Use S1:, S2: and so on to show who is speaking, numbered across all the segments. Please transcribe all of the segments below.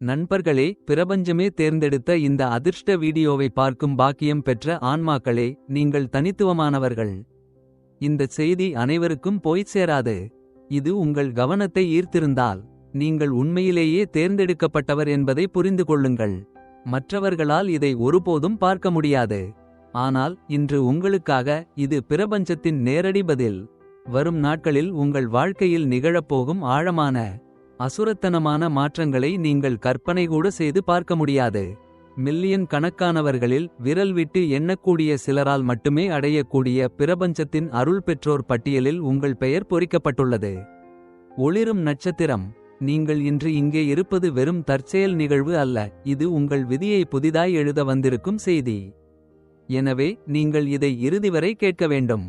S1: நண்பர்களே பிரபஞ்சமே தேர்ந்தெடுத்த இந்த அதிர்ஷ்ட வீடியோவை பார்க்கும் பாக்கியம் பெற்ற ஆன்மாக்களே நீங்கள் தனித்துவமானவர்கள். இந்த செய்தி அனைவருக்கும் போய்ச் சேராது. இது உங்கள் கவனத்தை ஈர்த்திருந்தால் நீங்கள் உண்மையிலேயே தேர்ந்தெடுக்கப்பட்டவர் என்பதை புரிந்து கொள்ளுங்கள். மற்றவர்களால் இதை ஒருபோதும் பார்க்க முடியாது. ஆனால் இன்று உங்களுக்காக இது பிரபஞ்சத்தின் நேரடி பதில். வரும் நாட்களில் உங்கள் வாழ்க்கையில் நிகழப்போகும் ஆழமான அசுரத்தனமான மாற்றங்களை நீங்கள் கற்பனை கூட செய்து பார்க்க முடியாது. மில்லியன் கணக்கானவர்களில் விரல் விட்டு எண்ணக்கூடிய சிலரால் மட்டுமே அடையக்கூடிய பிரபஞ்சத்தின் அருள் பெற்றோர் பட்டியலில் உங்கள் பெயர் பொறிக்கப்பட்டுள்ளது. ஒளிரும் நட்சத்திரம். நீங்கள் இன்று இங்கே இருப்பது வெறும் தற்செயல் நிகழ்வு அல்ல இது உங்கள் விதியை புதிதாய் எழுத வந்திருக்கும் செய்தி. எனவே நீங்கள் இதை இறுதி வரை கேட்க வேண்டும்.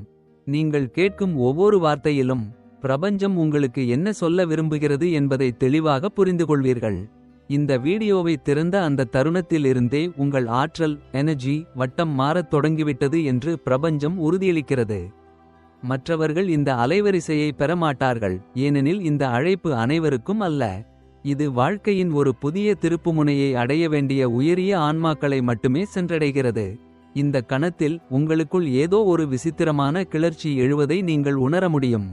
S1: நீங்கள் கேட்கும் ஒவ்வொரு வார்த்தையிலும் பிரபஞ்சம் உங்களுக்கு என்ன சொல்ல விரும்புகிறது என்பதை தெளிவாக புரிந்துகொள்வீர்கள். இந்த வீடியோவை திறந்த அந்த தருணத்தில் இருந்தே உங்கள் ஆற்றல் எனர்ஜி வட்டம் மாறத் தொடங்கிவிட்டது என்று பிரபஞ்சம் உறுதியளிக்கிறது. மற்றவர்கள் இந்த அலைவரிசையை பெற மாட்டார்கள் ஏனெனில் இந்த அழைப்பு அனைவருக்கும் அல்ல. இது வாழ்க்கையின் ஒரு புதிய திருப்புமுனையை அடைய வேண்டிய உயரிய ஆன்மாக்களை மட்டுமே சென்றடைகிறது. இந்த கணத்தில் உங்களுக்குள் ஏதோ ஒரு விசித்திரமான கிளர்ச்சி எழுவதை நீங்கள் உணர முடியும்.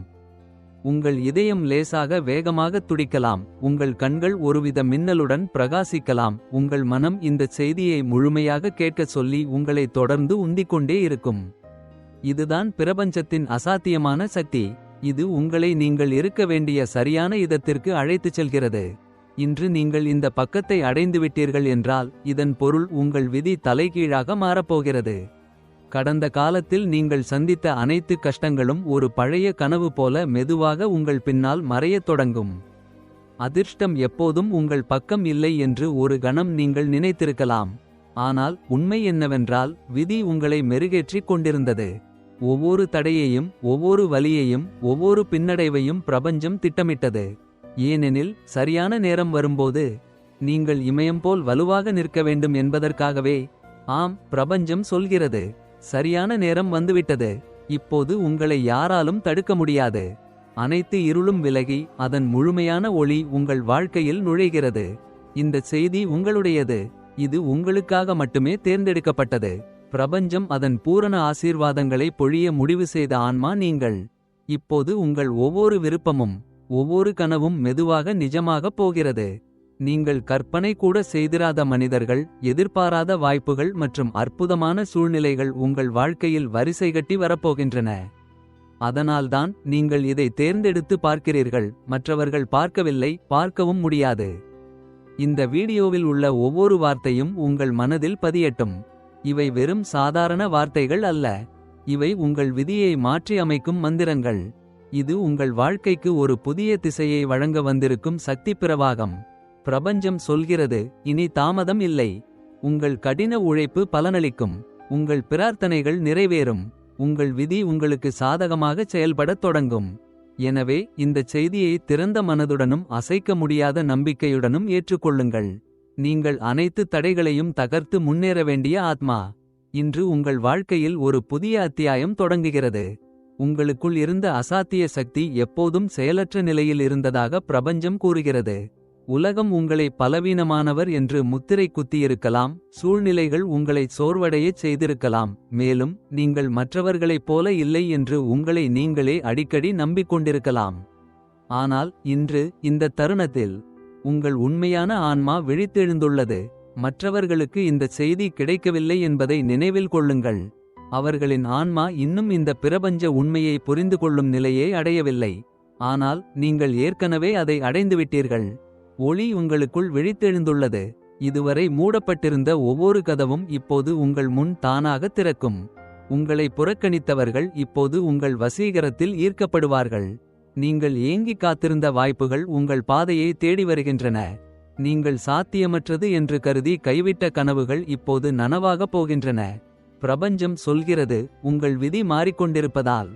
S1: உங்கள் இதயம் லேசாக வேகமாக துடிக்கலாம். உங்கள் கண்கள் ஒருவித மின்னலுடன் பிரகாசிக்கலாம். உங்கள் மனம் இந்த செய்தியை முழுமையாக கேட்க சொல்லி உங்களை தொடர்ந்து உந்திக்கொண்டே இருக்கும். இதுதான் பிரபஞ்சத்தின் அசாத்தியமான சக்தி. இது உங்களை நீங்கள் இருக்க வேண்டிய சரியான இதத்திற்கு அழைத்துச் செல்கிறது. இன்று நீங்கள் இந்த பக்கத்தை அடைந்துவிட்டீர்கள் என்றால் இதன் பொருள் உங்கள் விதி தலைகீழாக மாறப்போகிறது கடந்த காலத்தில் நீங்கள் சந்தித்த அனைத்து கஷ்டங்களும் ஒரு பழைய கனவு போல மெதுவாக உங்கள் பின்னால் மறையத் தொடங்கும். அதிர்ஷ்டம் எப்போதும் உங்கள் பக்கம் இல்லை என்று ஒரு கணம் நீங்கள் நினைத்திருக்கலாம். ஆனால் உண்மை என்னவென்றால் விதி உங்களை மெருகேற்றிக் கொண்டிருந்தது. ஒவ்வொரு தடையையும் ஒவ்வொரு வலியையும் ஒவ்வொரு பின்னடைவையும் பிரபஞ்சம் திட்டமிட்டது. ஏனெனில் சரியான நேரம் வரும்போது நீங்கள் இமயம் போல் வலுவாக நிற்க வேண்டும் என்பதற்காகவே ஆம் பிரபஞ்சம் சொல்கிறது. சரியான நேரம் வந்துவிட்டது. இப்போது உங்களை யாராலும் தடுக்க முடியாது. அனைத்து இருளும் விலகி அதன் முழுமையான ஒளி உங்கள் வாழ்க்கையில் நுழைகிறது. இந்த செய்தி உங்களுடையது. இது உங்களுக்காக மட்டுமே தேர்ந்தெடுக்கப்பட்டது. பிரபஞ்சம் அதன் பூரண ஆசீர்வாதங்களை பொழிய முடிவு செய்த ஆன்மா நீங்கள். இப்போது உங்கள் ஒவ்வொரு விருப்பமும் ஒவ்வொரு கனவும் மெதுவாக நிஜமாகப் போகிறது. நீங்கள் கற்பனை கூட செய்திராத மனிதர்கள் எதிர்பாராத வாய்ப்புகள் மற்றும் அற்புதமான சூழ்நிலைகள் உங்கள் வாழ்க்கையில் வரிசை கட்டி வரப்போகின்றன. அதனால்தான் நீங்கள் இதை தேர்ந்தெடுத்து பார்க்கிறீர்கள் மற்றவர்கள் பார்க்கவில்லை பார்க்கவும் முடியாது. இந்த வீடியோவில் உள்ள ஒவ்வொரு வார்த்தையும் உங்கள் மனதில் பதியட்டும். இவை வெறும் சாதாரண வார்த்தைகள் அல்ல. இவை உங்கள் விதியை மாற்றி அமைக்கும் மந்திரங்கள். இது உங்கள் வாழ்க்கைக்கு ஒரு புதிய திசையை வழங்க வந்திருக்கும் சக்தி பிரவாகம். பிரபஞ்சம் சொல்கிறது இனி தாமதம் இல்லை. உங்கள் கடின உழைப்பு பலனளிக்கும். உங்கள் பிரார்த்தனைகள் நிறைவேறும். உங்கள் விதி உங்களுக்கு சாதகமாக செயல்படத் தொடங்கும். எனவே இந்த செய்தியை திறந்த மனதுடனும் அசைக்க முடியாத நம்பிக்கையுடனும் ஏற்றுக்கொள்ளுங்கள். நீங்கள் அனைத்து தடைகளையும் தகர்த்து முன்னேற வேண்டிய ஆத்மா. இன்று உங்கள் வாழ்க்கையில் ஒரு புதிய அத்தியாயம் தொடங்குகிறது. உங்களுக்குள் இருந்த அசாத்திய சக்தி எப்போதும் செயலற்ற நிலையில் இருந்ததாக பிரபஞ்சம் கூறுகிறது. உலகம் உங்களை பலவீனமானவர் என்று முத்திரை குத்தியிருக்கலாம் சூழ்நிலைகள் உங்களை சோர்வடையச் செய்திருக்கலாம் மேலும் நீங்கள் மற்றவர்களைப் போல இல்லை என்று உங்களை நீங்களே அடிக்கடி நம்பிக்கொண்டிருக்கலாம். ஆனால் இன்று இந்த தருணத்தில் உங்கள் உண்மையான ஆன்மா விழித்தெழுந்துள்ளது மற்றவர்களுக்கு இந்த செய்தி கிடைக்கவில்லை என்பதை நினைவில் கொள்ளுங்கள். அவர்களின் ஆன்மா இன்னும் இந்த பிரபஞ்ச உண்மையை புரிந்து கொள்ளும் நிலையை அடையவில்லை ஆனால் நீங்கள் ஏற்கனவே அதை அடைந்துவிட்டீர்கள். ஒளி உங்களுக்குள் விழித்தெழுந்துள்ளது. இதுவரை மூடப்பட்டிருந்த ஒவ்வொரு கதவும் இப்போது உங்கள் முன் தானாக திறக்கும். உங்களை புறக்கணித்தவர்கள் இப்போது உங்கள் வசீகரத்தில் ஈர்க்கப்படுவார்கள். நீங்கள் ஏங்கி காத்திருந்த வாய்ப்புகள் உங்கள் பாதையை தேடி வருகின்றன. நீங்கள் சாத்தியமற்றது என்று கருதி கைவிட்ட கனவுகள் இப்போது நனவாகப் போகின்றன. பிரபஞ்சம் சொல்கிறது உங்கள் விதி மாறிக்கொண்டிருப்பதால்.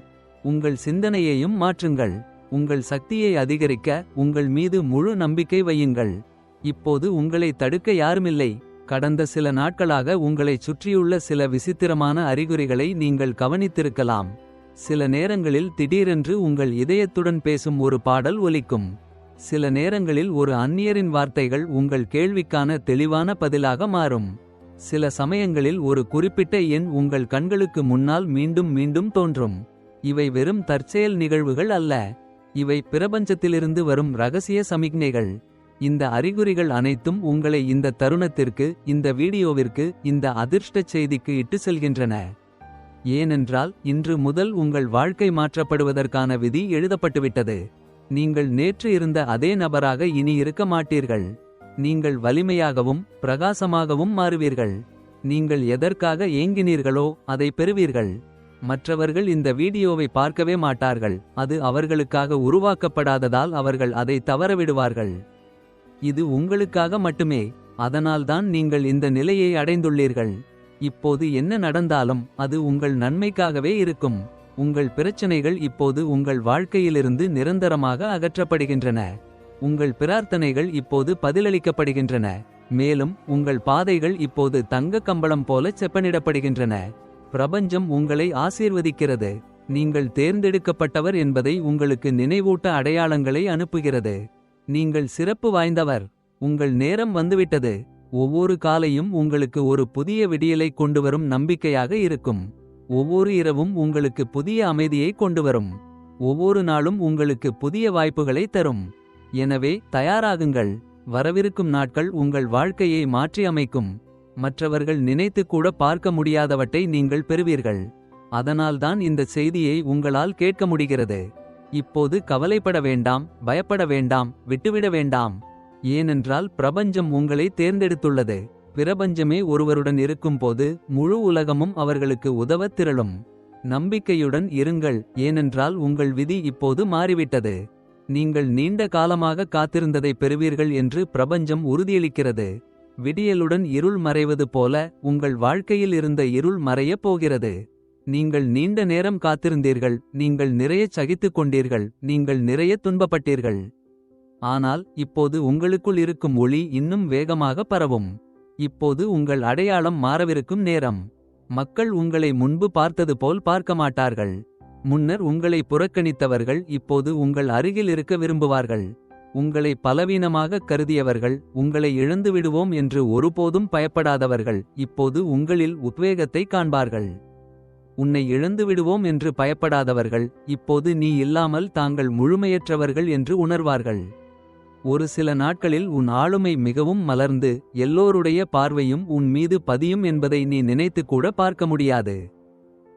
S1: உங்கள் சிந்தனையையும் மாற்றுங்கள். உங்கள் சக்தியை அதிகரிக்க உங்கள் மீது முழு நம்பிக்கை வையுங்கள் இப்போது உங்களை தடுக்க யாருமில்லை கடந்த சில நாட்களாக உங்களைச் சுற்றியுள்ள சில விசித்திரமான அறிகுறிகளை நீங்கள் கவனித்திருக்கலாம் சில நேரங்களில் திடீரென்று உங்கள் இதயத்துடன் பேசும் ஒரு பாடல் ஒலிக்கும் சில நேரங்களில் ஒரு அந்நியரின் வார்த்தைகள் உங்கள் கேள்விக்கான தெளிவான பதிலாக மாறும். சில சமயங்களில் ஒரு குறிப்பிட்ட எண் உங்கள் கண்களுக்கு முன்னால் மீண்டும் மீண்டும் தோன்றும். இவை வெறும் தற்செயல் நிகழ்வுகள் அல்ல. இவை பிரபஞ்சத்திலிருந்து வரும் ரகசிய சமிக்ஞைகள். இந்த அறிகுறிகள் அனைத்தும் உங்களை இந்த தருணத்திற்கு. இந்த வீடியோவிற்கு இந்த அதிர்ஷ்டச் செய்திக்கு இட்டு செல்கின்றன. ஏனென்றால் இன்று முதல் உங்கள் வாழ்க்கை மாற்றப்படுவதற்கான விதி எழுதப்பட்டுவிட்டது. நீங்கள் நேற்று இருந்த அதே நபராக இனி இருக்க மாட்டீர்கள். நீங்கள் வலிமையாகவும் பிரகாசமாகவும் மாறுவீர்கள். நீங்கள் எதற்காக ஏங்கினீர்களோ அதை பெறுவீர்கள். மற்றவர்கள் இந்த வீடியோவை பார்க்கவே மாட்டார்கள். அது அவர்களுக்காக உருவாக்கப்படாததால் அவர்கள் அதை தவறவிடுவார்கள். இது உங்களுக்காக மட்டுமே அதனால்தான் நீங்கள் இந்த நிலையை அடைந்துள்ளீர்கள். இப்போது என்ன நடந்தாலும் அது உங்கள் நன்மைக்காகவே இருக்கும். உங்கள் பிரச்சனைகள் இப்போது உங்கள் வாழ்க்கையிலிருந்து நிரந்தரமாக அகற்றப்படுகின்றன. உங்கள் பிரார்த்தனைகள் இப்போது பதிலளிக்கப்படுகின்றன. மேலும் உங்கள் பாதைகள் இப்போது தங்க கம்பளம் போல செப்பனிடப்படுகின்றன. பிரபஞ்சம் உங்களை ஆசீர்வதிக்கிறது. நீங்கள் தேர்ந்தெடுக்கப்பட்டவர் என்பதை உங்களுக்கு நினைவூட்ட அடையாளங்களை அனுப்புகிறது. நீங்கள் சிறப்பு வாய்ந்தவர். உங்கள் நேரம் வந்துவிட்டது. ஒவ்வொரு காலையும் உங்களுக்கு ஒரு புதிய விடியலை கொண்டுவரும் நம்பிக்கையாக இருக்கும். ஒவ்வொரு இரவும் உங்களுக்கு புதிய அமைதியை கொண்டுவரும். ஒவ்வொரு நாளும் உங்களுக்கு புதிய வாய்ப்புகளை தரும். எனவே தயாராகுங்கள் வரவிருக்கும் நாட்கள் உங்கள் வாழ்க்கையை மாற்றி அமைக்கும். மற்றவர்கள் நினைத்து கூட பார்க்க முடியாதவற்றை நீங்கள் பெறுவீர்கள். அதனால்தான் இந்த செய்தியை உங்களால் கேட்க முடிகிறது. இப்போது கவலைப்பட வேண்டாம் பயப்பட வேண்டாம் விட்டுவிட வேண்டாம். ஏனென்றால் பிரபஞ்சம் உங்களை தேர்ந்தெடுத்துள்ளது. பிரபஞ்சமே ஒருவருடன் இருக்கும்போது முழு உலகமும் அவர்களுக்கு உதவத் திரளும். நம்பிக்கையுடன் இருங்கள் ஏனென்றால் உங்கள் விதி இப்போது மாறிவிட்டது. நீங்கள் நீண்ட காலமாக காத்திருந்ததை பெறுவீர்கள் என்று பிரபஞ்சம் உறுதியளிக்கிறது. விடியலுடன் இருள் மறைவது போல உங்கள் வாழ்க்கையில் இருந்த இருள் மறையப் போகிறது. நீங்கள் நீண்ட நேரம் காத்திருந்தீர்கள் நீங்கள் நிறையச் சகித்துக் கொண்டீர்கள் நீங்கள் நிறைய துன்பப்பட்டீர்கள். ஆனால் இப்போது உங்களுக்குள் இருக்கும் ஒளி இன்னும் வேகமாக பரவும். இப்போது உங்கள் அடையாளம் மாறவிருக்கும் நேரம். மக்கள் உங்களை முன்பு பார்த்தது போல் பார்க்க மாட்டார்கள். முன்னர் உங்களை புறக்கணித்தவர்கள் இப்போது உங்கள் அருகில் இருக்க விரும்புவார்கள். உங்களை பலவீனமாக கருதியவர்கள் உங்களை இழந்துவிடுவோம் என்று ஒருபோதும் பயப்படாதவர்கள். இப்போது உங்களில் உத்வேகத்தை காண்பார்கள். உன்னை இழந்துவிடுவோம் என்று பயப்படாதவர்கள். இப்போது நீ இல்லாமல் தாங்கள் முழுமையற்றவர்கள் என்று உணர்வார்கள். ஒரு சில நாட்களில் உன் ஆளுமை மிகவும் மலர்ந்து. எல்லோருடைய பார்வையும் உன் மீது பதியும் என்பதை நீ நினைத்து கூட பார்க்க முடியாது.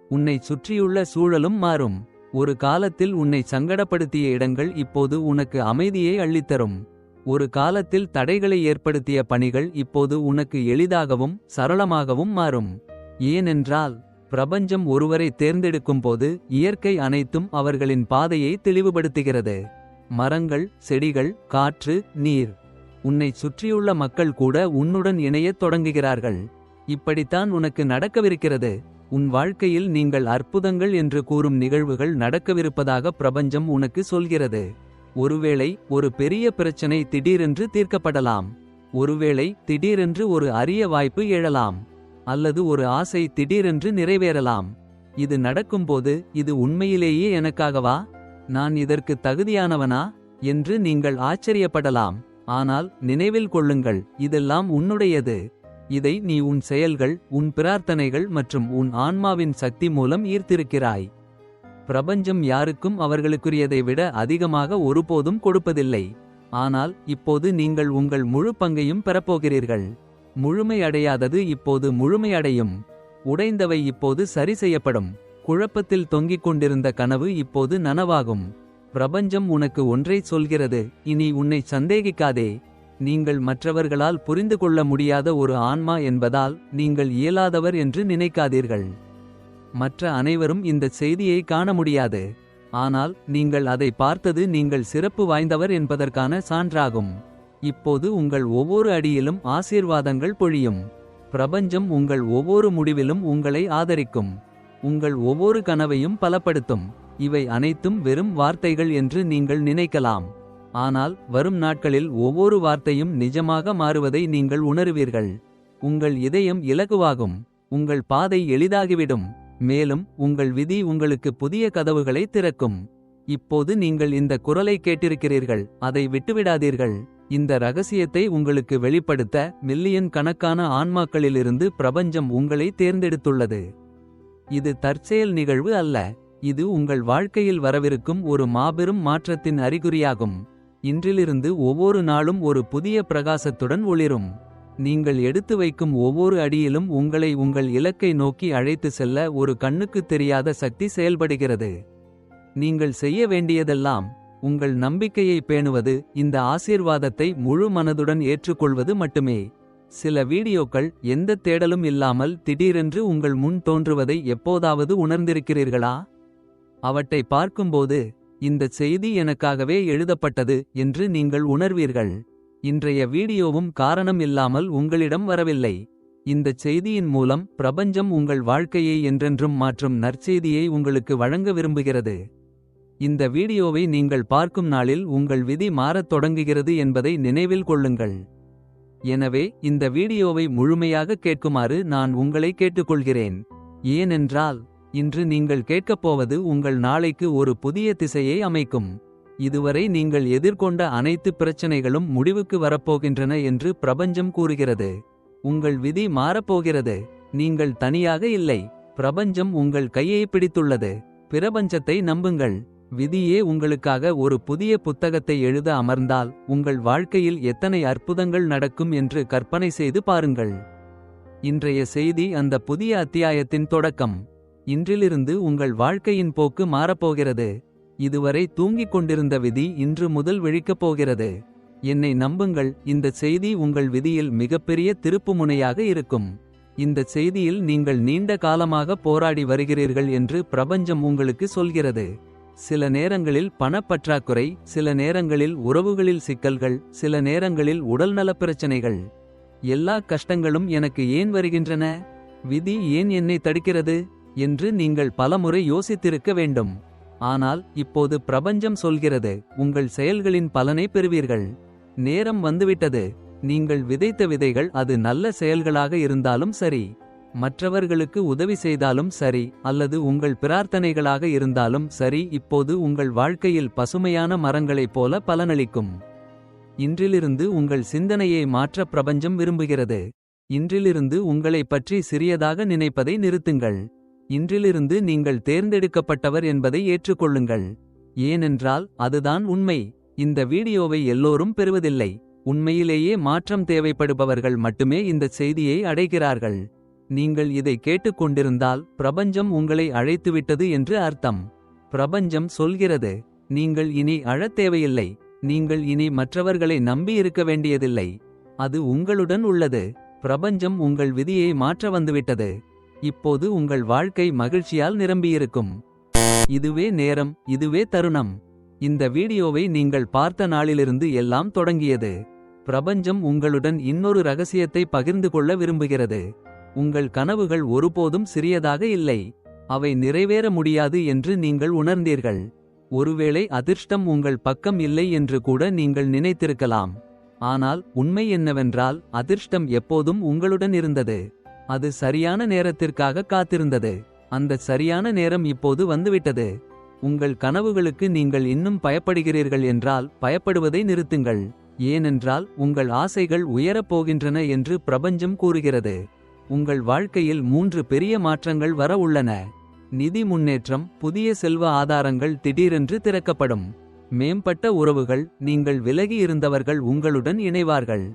S1: உன்னை சுற்றியுள்ள சூழலும் மாறும். ஒரு காலத்தில் உன்னை சங்கடப்படுத்திய இடங்கள் இப்போது உனக்கு அமைதியை அள்ளித்தரும். ஒரு காலத்தில் தடைகளை ஏற்படுத்திய பணிகள் இப்போது உனக்கு எளிதாகவும் சரளமாகவும் மாறும். ஏனென்றால் பிரபஞ்சம் ஒருவரை தேர்ந்தெடுக்கும்போது இயற்கை அனைத்தும் அவர்களின் பாதையை தெளிவுபடுத்துகிறது. மரங்கள் செடிகள் காற்று நீர். உன்னை சுற்றியுள்ள மக்கள் கூட உன்னுடன் இணையத் தொடங்குகிறார்கள். இப்படித்தான் உனக்கு நடக்கவிருக்கிறது. உன் வாழ்க்கையில் நீங்கள் அற்புதங்கள் என்று கூறும் நிகழ்வுகள் நடக்கவிருப்பதாக பிரபஞ்சம் உனக்கு சொல்கிறது. ஒருவேளை ஒரு பெரிய பிரச்சனை திடீரென்று தீர்க்கப்படலாம். ஒருவேளை திடீரென்று ஒரு அரிய வாய்ப்பு எழலாம். அல்லது ஒரு ஆசை திடீரென்று நிறைவேறலாம். இது நடக்கும்போது இது உண்மையிலேயே எனக்காகவா. நான் இதற்கு தகுதியானவனா என்று நீங்கள் ஆச்சரியப்படலாம். ஆனால் நினைவில் கொள்ளுங்கள் இதெல்லாம் உன்னுடையது. இதை நீ உன் செயல்கள் உன் பிரார்த்தனைகள் மற்றும் உன் ஆன்மாவின் சக்தி மூலம் ஈர்த்திருக்கிறாய். பிரபஞ்சம் யாருக்கும் அவர்களுக்குரியதை விட அதிகமாக ஒருபோதும் கொடுப்பதில்லை. ஆனால் இப்போது நீங்கள் உங்கள் முழு பங்கையும் பெறப்போகிறீர்கள். முழுமை அடையாதது இப்போது முழுமையடையும். உடைந்தவை இப்போது சரி செய்யப்படும். குழப்பத்தில் தொங்கிக் கொண்டிருந்த கனவு இப்போது நனவாகும். பிரபஞ்சம் உனக்கு ஒன்றை சொல்கிறது இனி உன்னை சந்தேகிக்காதே. நீங்கள் மற்றவர்களால் புரிந்து கொள்ள முடியாத ஒரு ஆன்மா என்பதால் நீங்கள் இயலாதவர் என்று நினைக்காதீர்கள். மற்ற அனைவரும் இந்த செய்தியை காண முடியாது. ஆனால் நீங்கள் அதை பார்த்தது நீங்கள் சிறப்பு வாய்ந்தவர் என்பதற்கான சான்றாகும். இப்போது உங்கள் ஒவ்வொரு அடியிலும் ஆசீர்வாதங்கள் பொழியும். பிரபஞ்சம் உங்கள் ஒவ்வொரு முடிவிலும் உங்களை ஆதரிக்கும். உங்கள் ஒவ்வொரு கனவையும் பலப்படுத்தும். இவை அனைத்தும் வெறும் வார்த்தைகள் என்று நீங்கள் நினைக்கலாம். ஆனால் வரும் நாட்களில் ஒவ்வொரு வார்த்தையும் நிஜமாக மாறுவதை நீங்கள் உணருவீர்கள். உங்கள் இதயம் இலகுவாகும். உங்கள் பாதை எளிதாகிவிடும். மேலும் உங்கள் விதி உங்களுக்கு புதிய கதவுகளை திறக்கும். இப்போது நீங்கள் இந்த குரலை கேட்டிருக்கிறீர்கள் அதை விட்டுவிடாதீர்கள் இந்த ரகசியத்தை உங்களுக்கு வெளிப்படுத்த மில்லியன் கணக்கான ஆன்மாக்களிலிருந்து பிரபஞ்சம் உங்களை தேர்ந்தெடுத்துள்ளது இது தற்செயல் நிகழ்வு அல்ல இது உங்கள் வாழ்க்கையில் வரவிருக்கும் ஒரு மாபெரும் மாற்றத்தின் அறிகுறியாகும் இன்றிலிருந்து ஒவ்வொரு நாளும் ஒரு புதிய பிரகாசத்துடன் ஒளிரும். நீங்கள் எடுத்து வைக்கும் ஒவ்வொரு அடியிலும் உங்களை உங்கள் இலக்கை நோக்கி அழைத்து செல்ல ஒரு கண்ணுக்குத் தெரியாத சக்தி செயல்படுகிறது. நீங்கள் செய்ய வேண்டியதெல்லாம் உங்கள் நம்பிக்கையை பேணுவது இந்த ஆசீர்வாதத்தை முழு மனதுடன் ஏற்றுக்கொள்வது மட்டுமே. சில வீடியோக்கள் எந்த தேடலும் இல்லாமல் திடீரென்று உங்கள் முன் தோன்றுவதை எப்போதாவது உணர்ந்திருக்கிறீர்களா? அவற்றை பார்க்கும்போது இந்த செய்தி எனக்காகவே எழுதப்பட்டது என்று நீங்கள் உணர்வீர்கள். இன்றைய வீடியோவும் காரணம் இல்லாமல் உங்களிடம் வரவில்லை. இந்த செய்தியின் மூலம் பிரபஞ்சம் உங்கள் வாழ்க்கையை என்றென்றும் மாற்றும் நற்செய்தியை உங்களுக்கு வழங்க விரும்புகிறது. இந்த வீடியோவை நீங்கள் பார்க்கும் நாளில் உங்கள் விதி மாறத் தொடங்குகிறது என்பதை நினைவில் கொள்ளுங்கள். எனவே இந்த வீடியோவை முழுமையாக கேட்குமாறு நான் உங்களை கேட்டுக்கொள்கிறேன். ஏனென்றால் இன்று நீங்கள் கேட்கப் போவது உங்கள் நாளைக்கு ஒரு புதிய திசையை அமைக்கும். இதுவரை நீங்கள் எதிர்கொண்ட அனைத்து பிரச்சனைகளும் முடிவுக்கு வரப்போகின்றன என்று பிரபஞ்சம் கூறுகிறது. உங்கள் விதி மாறப்போகிறது. நீங்கள் தனியாக இல்லை. பிரபஞ்சம் உங்கள் கையை பிடித்துள்ளது. பிரபஞ்சத்தை நம்புங்கள். விதியே உங்களுக்காக ஒரு புதிய புத்தகத்தை எழுத அமர்ந்தால் உங்கள் வாழ்க்கையில் எத்தனை அற்புதங்கள் நடக்கும் என்று கற்பனை செய்து பாருங்கள். இன்றைய செய்தி அந்த புதிய அத்தியாயத்தின் தொடக்கம். இன்றிலிருந்து உங்கள் வாழ்க்கையின் போக்கு மாறப்போகிறது. இதுவரை தூங்கிக் கொண்டிருந்த விதி இன்று முதல் விழிக்கப் போகிறது. என்னை நம்புங்கள் இந்த செய்தி உங்கள் விதியில் மிகப்பெரிய திருப்புமுனையாக இருக்கும். இந்த செய்தியில் நீங்கள் நீண்ட காலமாக போராடி வருகிறீர்கள் என்று பிரபஞ்சம் உங்களுக்கு சொல்கிறது. சில நேரங்களில் பணப்பற்றாக்குறை சில நேரங்களில் உறவுகளில் சிக்கல்கள் சில நேரங்களில் உடல்நலப் பிரச்சனைகள். எல்லா கஷ்டங்களும் எனக்கு ஏன் வருகின்றன? விதி ஏன் என்னை தடுக்கிறது? என்று நீங்கள் பலமுறை யோசித்திருக்க வேண்டும். ஆனால் இப்போது பிரபஞ்சம் சொல்கிறது உங்கள் செயல்களின் பலனை பெறுவீர்கள். நேரம் வந்துவிட்டது நீங்கள் விதைத்த விதைகள் அது நல்ல செயல்களாக இருந்தாலும் சரி மற்றவர்களுக்கு உதவி செய்தாலும் சரி அல்லது உங்கள் பிரார்த்தனைகளாக இருந்தாலும் சரி இப்போது உங்கள் வாழ்க்கையில் பசுமையான மரங்களைப் போல பலனளிக்கும். இன்றிலிருந்து உங்கள் சிந்தனையை மாற்ற பிரபஞ்சம் விரும்புகிறது. இன்றிலிருந்து உங்களைப் பற்றி சிறியதாக நினைப்பதை நிறுத்துங்கள். இன்றிலிருந்து நீங்கள் தேர்ந்தெடுக்கப்பட்டவர் என்பதை ஏற்றுக்கொள்ளுங்கள். ஏனென்றால் அதுதான் உண்மை. இந்த வீடியோவை எல்லோரும் பெறுவதில்லை. உண்மையிலேயே மாற்றம் தேவைப்படுபவர்கள் மட்டுமே இந்த செய்தியை அடைகிறார்கள். நீங்கள் இதை கேட்டுக்கொண்டிருந்தால் பிரபஞ்சம் உங்களை அழைத்துவிட்டது என்று அர்த்தம். பிரபஞ்சம் சொல்கிறது நீங்கள் இனி அழத் தேவையில்லை. நீங்கள் இனி மற்றவர்களை நம்பி இருக்க வேண்டியதில்லை. அது உங்களுடன் உள்ளது. பிரபஞ்சம் உங்கள் விதியை மாற்ற வந்துவிட்டது. இப்போது உங்கள் வாழ்க்கை மகிழ்ச்சியால் நிரம்பியிருக்கும். இதுவே நேரம் இதுவே தருணம். இந்த வீடியோவை நீங்கள் பார்த்த நாளிலிருந்து எல்லாம் தொடங்கியது. பிரபஞ்சம் உங்களுடன் இன்னொரு ரகசியத்தை பகிர்ந்து கொள்ள விரும்புகிறது. உங்கள் கனவுகள் ஒருபோதும் சிறியதாக இல்லை. அவை நிறைவேற முடியாது என்று நீங்கள் உணர்ந்தீர்கள். ஒருவேளை அதிர்ஷ்டம் உங்கள் பக்கம் இல்லை என்று கூட நீங்கள் நினைத்திருக்கலாம். ஆனால் உண்மை என்னவென்றால் அதிர்ஷ்டம் எப்போதும் உங்களுடன் இருந்தது. அது சரியான நேரத்திற்காக காத்திருந்தது. அந்த சரியான நேரம் இப்போது வந்துவிட்டது. உங்கள் கனவுகளுக்கு நீங்கள் இன்னும் பயப்படுகிறீர்கள் என்றால் பயப்படுவதை நிறுத்துங்கள். ஏனென்றால் உங்கள் ஆசைகள் உயரப் போகின்றன என்று பிரபஞ்சம் கூறுகிறது. உங்கள் வாழ்க்கையில் மூன்று பெரிய மாற்றங்கள் வர உள்ளன. நிதி முன்னேற்றம் புதிய செல்வ ஆதாரங்கள் திடீரென்று திறக்கப்படும். மேம்பட்ட உறவுகள் நீங்கள் விலகி இருந்தவர்கள் உங்களுடன் இணைவார்கள்.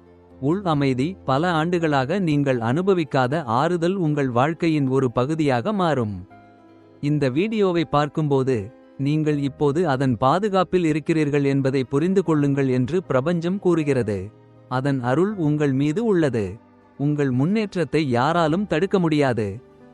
S1: உள் அமைதி பல ஆண்டுகளாக நீங்கள் அனுபவிக்காத ஆறுதல் உங்கள் வாழ்க்கையின் ஒரு பகுதியாக மாறும். இந்த வீடியோவை பார்க்கும்போது நீங்கள் இப்போது அதன் பாதுகாப்பில் இருக்கிறீர்கள் என்பதை புரிந்து கொள்ளுங்கள் என்று பிரபஞ்சம் கூறுகிறது. அதன் அருள் உங்கள் மீது உள்ளது. உங்கள் முன்னேற்றத்தை யாராலும் தடுக்க முடியாது.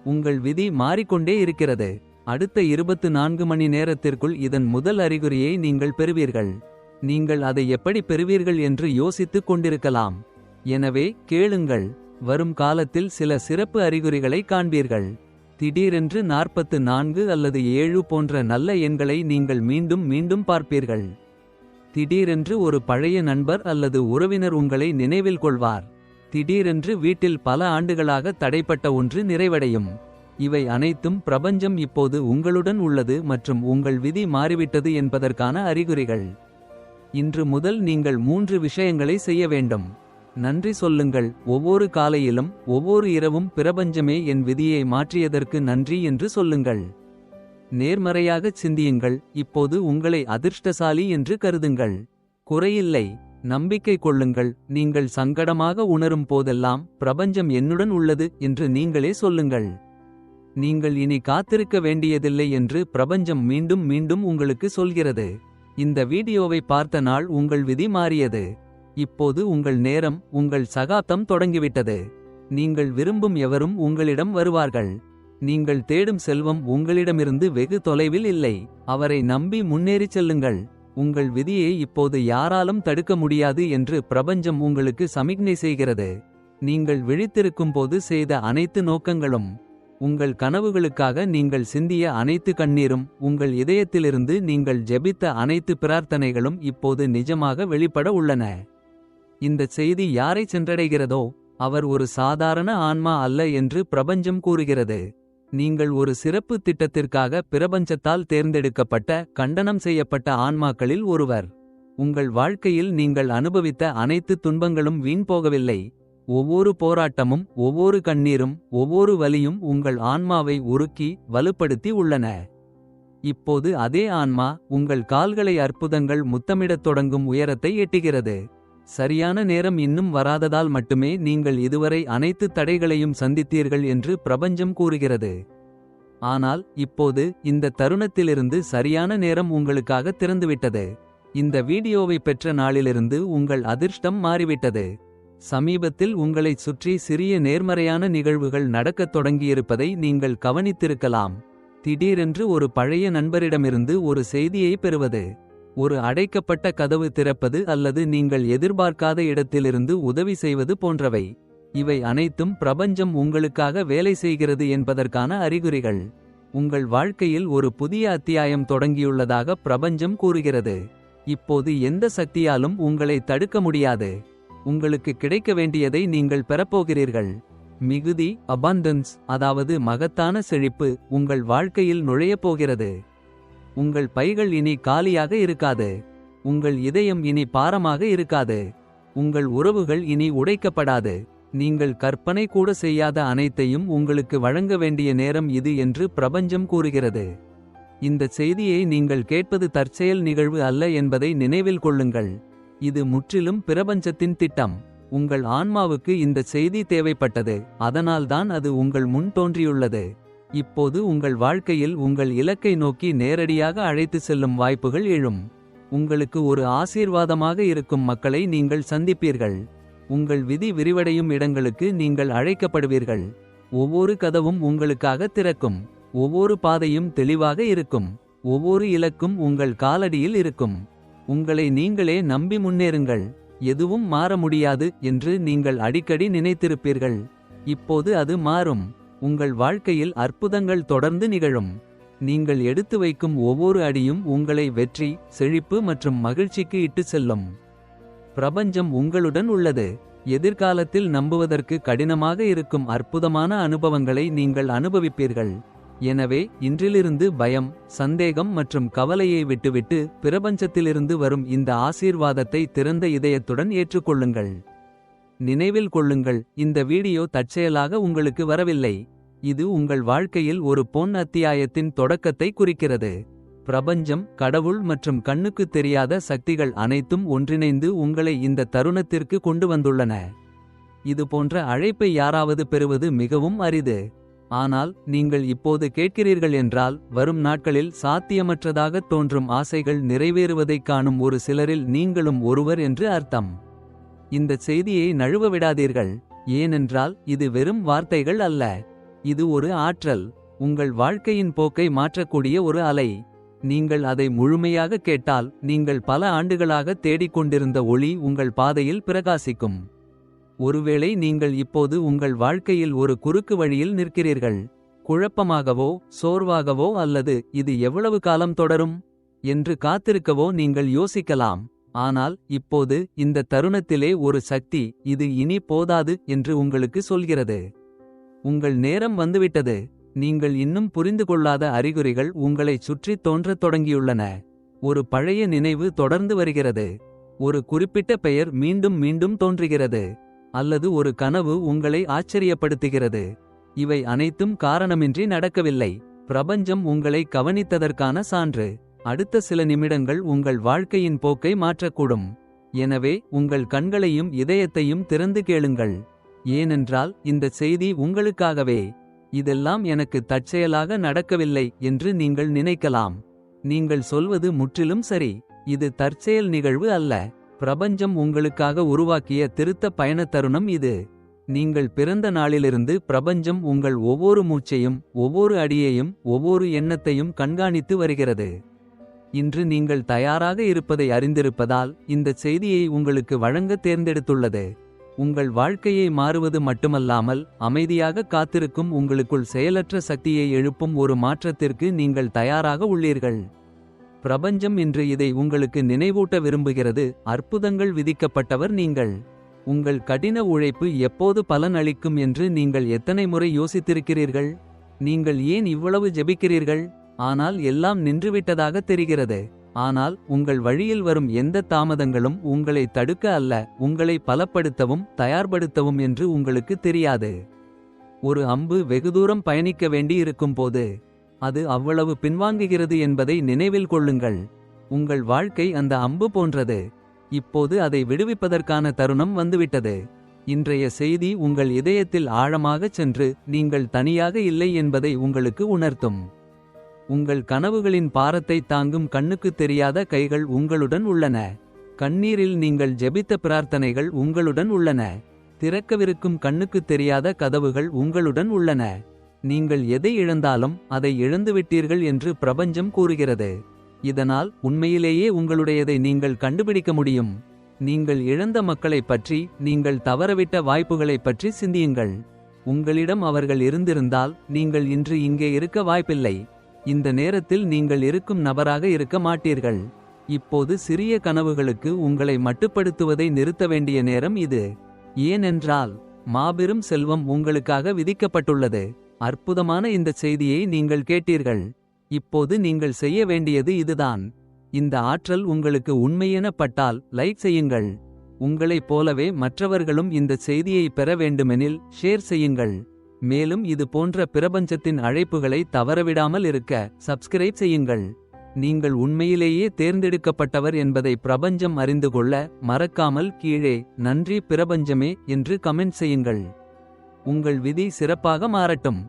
S1: உங்கள் விதி மாறிக்கொண்டே இருக்கிறது. அடுத்த இருபத்து நான்கு மணி நேரத்திற்குள் இதன் முதல் அறிகுறியை நீங்கள் பெறுவீர்கள். நீங்கள் அதை எப்படி பெறுவீர்கள் என்று யோசித்துக் கொண்டிருக்கலாம். எனவே கேளுங்கள் வரும் காலத்தில் சில சிறப்பு அறிகுறிகளை காண்பீர்கள். திடீரென்று நாற்பத்து நான்கு அல்லது ஏழு போன்ற நல்ல எண்களை நீங்கள் மீண்டும் மீண்டும் பார்ப்பீர்கள். திடீரென்று ஒரு பழைய நண்பர் அல்லது உறவினர் உங்களை நினைவில் கொள்வார். திடீரென்று வீட்டில் பல ஆண்டுகளாக தடைப்பட்ட ஒன்று நிறைவடையும். இவை அனைத்தும் பிரபஞ்சம் இப்போது உங்களுடன் உள்ளது மற்றும் உங்கள் விதி மாறிவிட்டது என்பதற்கான அறிகுறிகள். இன்று முதல் நீங்கள் மூன்று விஷயங்களை செய்ய வேண்டும். நன்றி சொல்லுங்கள். ஒவ்வொரு காலையிலும் ஒவ்வொரு இரவும் பிரபஞ்சமே என் விதியை மாற்றியதற்கு நன்றி என்று சொல்லுங்கள். நேர்மறையாகச் சிந்தியுங்கள். இப்போது உங்களை அதிர்ஷ்டசாலி என்று கருதுங்கள். குறையில்லை. நம்பிக்கை கொள்ளுங்கள். நீங்கள் சங்கடமாக உணரும் போதெல்லாம் பிரபஞ்சம் என்னுடன் உள்ளது என்று நீங்களே சொல்லுங்கள். நீங்கள் இனி காத்திருக்க வேண்டியதில்லை என்று பிரபஞ்சம் மீண்டும் மீண்டும் உங்களுக்கு சொல்கிறது. இந்த வீடியோவை பார்த்த நாள் உங்கள் விதி மாறியது. இப்போது உங்கள் நேரம் உங்கள் சகாப்தம் தொடங்கிவிட்டது. நீங்கள் விரும்பும் எவரும் உங்களிடம் வருவார்கள். நீங்கள் தேடும் செல்வம் உங்களிடமிருந்து வெகு தொலைவில் இல்லை. அவரை நம்பி முன்னேறிச் செல்லுங்கள். உங்கள் விதியை இப்போது யாராலும் தடுக்க முடியாது என்று பிரபஞ்சம் உங்களுக்கு சமிக்ஞை செய்கிறது. நீங்கள் விழித்திருக்கும் போது செய்த அனைத்து நோக்கங்களும் உங்கள் கனவுகளுக்காக நீங்கள் சிந்திய அனைத்து கண்ணீரும் உங்கள் இதயத்திலிருந்து நீங்கள் ஜெபித்த அனைத்து பிரார்த்தனைகளும் இப்போது நிஜமாக வெளிப்பட உள்ளன. இந்த செய்தி யாரை சென்றடைகிறதோ அவர் ஒரு சாதாரண ஆன்மா அல்ல என்று பிரபஞ்சம் கூறுகிறது. நீங்கள் ஒரு சிறப்பு திட்டத்திற்காக பிரபஞ்சத்தால் தேர்ந்தெடுக்கப்பட்ட கண்டனம் செய்யப்பட்ட ஆன்மாக்களில் ஒருவர். உங்கள் வாழ்க்கையில் நீங்கள் அனுபவித்த அனைத்து துன்பங்களும் வீண் போகவில்லை. ஒவ்வொரு போராட்டமும் ஒவ்வொரு கண்ணீரும் ஒவ்வொரு வலியும் உங்கள் ஆன்மாவை உருக்கி வலுப்படுத்தி உள்ளன. இப்போது அதே ஆன்மா உங்கள் கால்களை அற்புதங்கள் முத்தமிடத் தொடங்கும் உயரத்தை எட்டுகிறது. சரியான நேரம் இன்னும் வராததால் மட்டுமே நீங்கள் இதுவரை அனைத்து தடைகளையும் சந்தித்தீர்கள் என்று பிரபஞ்சம் கூறுகிறது. ஆனால் இப்போது இந்த தருணத்திலிருந்து சரியான நேரம் உங்களுக்காக திறந்துவிட்டது. இந்த வீடியோவை பெற்ற நாளிலிருந்து உங்கள் அதிர்ஷ்டம் மாறிவிட்டது. சமீபத்தில் உங்களைச் சுற்றி சிறிய நேர்மறையான நிகழ்வுகள் நடக்கத் தொடங்கியிருப்பதை நீங்கள் கவனித்திருக்கலாம். திடீரென்று ஒரு பழைய நண்பரிடமிருந்து ஒரு செய்தியை பெறுவது. ஒரு அடைக்கப்பட்ட கதவு திறப்பது அல்லது நீங்கள் எதிர்பார்க்காத இடத்திலிருந்து உதவி செய்வது போன்றவை. இவை அனைத்தும் பிரபஞ்சம் உங்களுக்காக வேலை செய்கிறது என்பதற்கான அறிகுறிகள். உங்கள் வாழ்க்கையில் ஒரு புதிய அத்தியாயம் தொடங்கியுள்ளதாக பிரபஞ்சம் கூறுகிறது. இப்போது எந்த சக்தியாலும் உங்களை தடுக்க முடியாது. உங்களுக்கு கிடைக்க வேண்டியதை நீங்கள் பெறப்போகிறீர்கள். மிகுதி அபாண்டன்ஸ் அதாவது மகத்தான செழிப்பு உங்கள் வாழ்க்கையில் நுழையப் போகிறது. உங்கள் பைகள் இனி காலியாக இருக்காது. உங்கள் இதயம் இனி பாரமாக இருக்காது. உங்கள் உறவுகள் இனி உடைக்கப்படாது. நீங்கள் கற்பனை கூட செய்யாத அனைத்தையும் உங்களுக்கு வழங்க வேண்டிய நேரம் இது என்று பிரபஞ்சம் கூறுகிறது. இந்த செய்தியை நீங்கள் கேட்பது தற்செயல் நிகழ்வு அல்ல என்பதை நினைவில் கொள்ளுங்கள். இது முற்றிலும் பிரபஞ்சத்தின் திட்டம். உங்கள் ஆன்மாவுக்கு இந்த செய்தி தேவைப்பட்டது. அதனால்தான் அது உங்கள் முன் தோன்றியுள்ளது. இப்போது உங்கள் வாழ்க்கையில் உங்கள் இலக்கை நோக்கி நேரடியாக அழைத்து செல்லும் வாய்ப்புகள் எழும். உங்களுக்கு ஒரு ஆசீர்வாதமாக இருக்கும் மக்களை நீங்கள் சந்திப்பீர்கள். உங்கள் விதி விரிவடையும் இடங்களுக்கு நீங்கள் அழைக்கப்படுவீர்கள். ஒவ்வொரு கதவும் உங்களுக்காக திறக்கும். ஒவ்வொரு பாதையும் தெளிவாக இருக்கும். ஒவ்வொரு இலக்கும் உங்கள் காலடியில் இருக்கும். உங்களை நீங்களே நம்பி முன்னேறுங்கள். எதுவும் மாற முடியாது என்று நீங்கள் அடிக்கடி நினைத்திருப்பீர்கள். இப்போது அது மாறும். உங்கள் வாழ்க்கையில் அற்புதங்கள் தொடர்ந்து நிகழும். நீங்கள் எடுத்து வைக்கும் ஒவ்வொரு அடியும் உங்களை வெற்றி செழிப்பு மற்றும் மகிழ்ச்சிக்கு இட்டுச் செல்லும். பிரபஞ்சம் உங்களுடன் உள்ளது. எதிர்காலத்தில் நம்புவதற்கு கடினமாக இருக்கும் அற்புதமான அனுபவங்களை நீங்கள் அனுபவிப்பீர்கள். எனவே இன்றிலிருந்து பயம் சந்தேகம் மற்றும் கவலையை விட்டுவிட்டு பிரபஞ்சத்திலிருந்து வரும் இந்த ஆசீர்வாதத்தை திறந்த இதயத்துடன் ஏற்றுக்கொள்ளுங்கள். நினைவில் கொள்ளுங்கள் இந்த வீடியோ தற்செயலாக உங்களுக்கு வரவில்லை. இது உங்கள் வாழ்க்கையில் ஒரு பொன் அத்தியாயத்தின் தொடக்கத்தை குறிக்கிறது. பிரபஞ்சம் கடவுள் மற்றும் கண்ணுக்குத் தெரியாத சக்திகள் அனைத்தும் ஒன்றிணைந்து உங்களை இந்த தருணத்திற்கு கொண்டு வந்துள்ளன. இது போன்ற அழைப்பை யாராவது பெறுவது மிகவும் அரிது. ஆனால் நீங்கள் இப்போது கேட்கிறீர்கள் என்றால் வரும் நாட்களில் சாத்தியமற்றதாகத் தோன்றும் ஆசைகள் நிறைவேறுவதைக் காணும் ஒரு சிலரில் நீங்களும் ஒருவர் என்று அர்த்தம். இந்த செய்தியை நழுவ விடாதீர்கள். ஏனென்றால் இது வெறும் வார்த்தைகள் அல்ல. இது ஒரு ஆற்றல். உங்கள் வாழ்க்கையின் போக்கை மாற்றக்கூடிய ஒரு அலை. நீங்கள் அதை முழுமையாக கேட்டால் நீங்கள் பல ஆண்டுகளாக தேடிக்கொண்டிருந்த ஒளி உங்கள் பாதையில் பிரகாசிக்கும். ஒருவேளை நீங்கள் இப்போது உங்கள் வாழ்க்கையில் ஒரு குறுக்கு வழியில் நிற்கிறீர்கள். குழப்பமாகவோ சோர்வாகவோ அல்லது இது எவ்வளவு காலம் தொடரும்? என்று காத்திருக்கவோ நீங்கள் யோசிக்கலாம். ஆனால் இப்போது இந்த தருணத்திலே ஒரு சக்தி இது இனி போதாது என்று உங்களுக்கு சொல்கிறது. உங்கள் நேரம் வந்துவிட்டது நீங்கள் இன்னும் புரிந்து கொள்ளாத அறிகுறிகள் உங்களைச் சுற்றித் தோன்றத் தொடங்கியுள்ளன. ஒரு பழைய நினைவு தொடர்ந்து வருகிறது. ஒரு குறிப்பிட்ட பெயர் மீண்டும் மீண்டும் தோன்றுகிறது. அல்லது ஒரு கனவு உங்களை ஆச்சரியப்படுத்துகிறது. இவை அனைத்தும் காரணமின்றி நடக்கவில்லை. பிரபஞ்சம் உங்களை கவனித்ததற்கான சான்று. அடுத்த சில நிமிடங்கள் உங்கள் வாழ்க்கையின் போக்கை மாற்றக்கூடும். எனவே உங்கள் கண்களையும் இதயத்தையும் திறந்து கேளுங்கள். ஏனென்றால் இந்தச் செய்தி உங்களுக்காகவே. இதெல்லாம் எனக்கு தற்செயலாக நடக்கவில்லை என்று நீங்கள் நினைக்கலாம். நீங்கள் சொல்வது முற்றிலும் சரி. இது தற்செயல் நிகழ்வு அல்ல. பிரபஞ்சம் உங்களுக்காக உருவாக்கிய திருத்த பயணத் தருணம் இது. நீங்கள் பிறந்த நாளிலிருந்து பிரபஞ்சம் உங்கள் ஒவ்வொரு மூச்சையும். ஒவ்வொரு அடியையும் ஒவ்வொரு எண்ணத்தையும் கண்காணித்து வருகிறது. இன்று நீங்கள் தயாராக இருப்பதை அறிந்திருப்பதால். இந்தச் செய்தியை உங்களுக்கு வழங்க தேர்ந்தெடுத்துள்ளது. உங்கள் வாழ்க்கையை மாறுவது மட்டுமல்லாமல். அமைதியாக காத்திருக்கும் உங்களுக்குள் செயலற்ற சக்தியை எழுப்பும் ஒரு மாற்றத்திற்கு நீங்கள் தயாராக உள்ளீர்கள். பிரபஞ்சம் இன்று இதை உங்களுக்கு நினைவூட்ட விரும்புகிறது. அற்புதங்கள் விதிக்கப்பட்டவர் நீங்கள். உங்கள் கடின உழைப்பு எப்போது பலன் அளிக்கும் என்று நீங்கள் எத்தனை முறை யோசித்திருக்கிறீர்கள். நீங்கள் ஏன் இவ்வளவு ஜெபிக்கிறீர்கள். ஆனால் எல்லாம் நின்றுவிட்டதாக தெரிகிறது. ஆனால் உங்கள் வழியில் வரும் எந்த தாமதங்களும் உங்களை தடுக்க அல்ல. உங்களை பலப்படுத்தவும் தயார்படுத்தவும் என்று உங்களுக்கு தெரியாது. ஒரு அம்பு வெகுதூரம் பயணிக்க வேண்டி இருக்கும்போது. அது அவ்வளவு பின்வாங்குகிறது என்பதை நினைவில் கொள்ளுங்கள். உங்கள் வாழ்க்கை அந்த அம்பு போன்றது. இப்போது அதை விடுவிப்பதற்கான தருணம் வந்துவிட்டது. இன்றைய செய்தி உங்கள் இதயத்தில் ஆழமாகச் சென்று. நீங்கள் தனியாக இல்லை என்பதை உங்களுக்கு உணர்த்தும். உங்கள் கனவுகளின் பாரத்தை தாங்கும் கண்ணுக்குத் தெரியாத கைகள் உங்களுடன் உள்ளன. கண்ணீரில் நீங்கள் ஜெபித்த பிரார்த்தனைகள் உங்களுடன் உள்ளன. திறக்கவிருக்கும் கண்ணுக்குத் தெரியாத கதவுகள் உங்களுடன் உள்ளன. நீங்கள் எதை இழந்தாலும் அதை இழந்துவிட்டீர்கள் என்று பிரபஞ்சம் கூறுகிறது. இதனால் உண்மையிலேயே உங்களுடையதை நீங்கள் கண்டுபிடிக்க முடியும். நீங்கள் இழந்த மக்களைப் பற்றி நீங்கள் தவறவிட்ட வாய்ப்புகளைப் பற்றி சிந்தியுங்கள். உங்களிடம் அவர்கள் இருந்திருந்தால் நீங்கள் இன்று இங்கே இருக்க வாய்ப்பில்லை. இந்த நேரத்தில் நீங்கள் இருக்கும் நபராக இருக்க மாட்டீர்கள். இப்போது சிறிய கனவுகளுக்கு உங்களை மட்டுப்படுத்துவதை நிறுத்த வேண்டிய நேரம் இது. ஏனென்றால் மாபெரும் செல்வம் உங்களுக்காக விதிக்கப்பட்டுள்ளது. அற்புதமான இந்தச் செய்தியை நீங்கள் கேட்டீர்கள். இப்போது நீங்கள் செய்ய வேண்டியது இதுதான். இந்த ஆற்றல் உங்களுக்கு உண்மையெனப்பட்டால் லைக் செய்யுங்கள். உங்களைப் போலவே மற்றவர்களும் இந்தச் செய்தியை பெற வேண்டுமெனில் ஷேர் செய்யுங்கள். மேலும் இது போன்ற பிரபஞ்சத்தின் அழைப்புகளை தவறவிடாமல் இருக்க சப்ஸ்கிரைப் செய்யுங்கள். நீங்கள் உண்மையிலேயே தேர்ந்தெடுக்கப்பட்டவர் என்பதை பிரபஞ்சம் அறிந்து கொள்ள மறக்காமல் கீழே நன்றி பிரபஞ்சமே என்று கமெண்ட் செய்யுங்கள். உங்கள் விதி சிறப்பாக மாறட்டும்.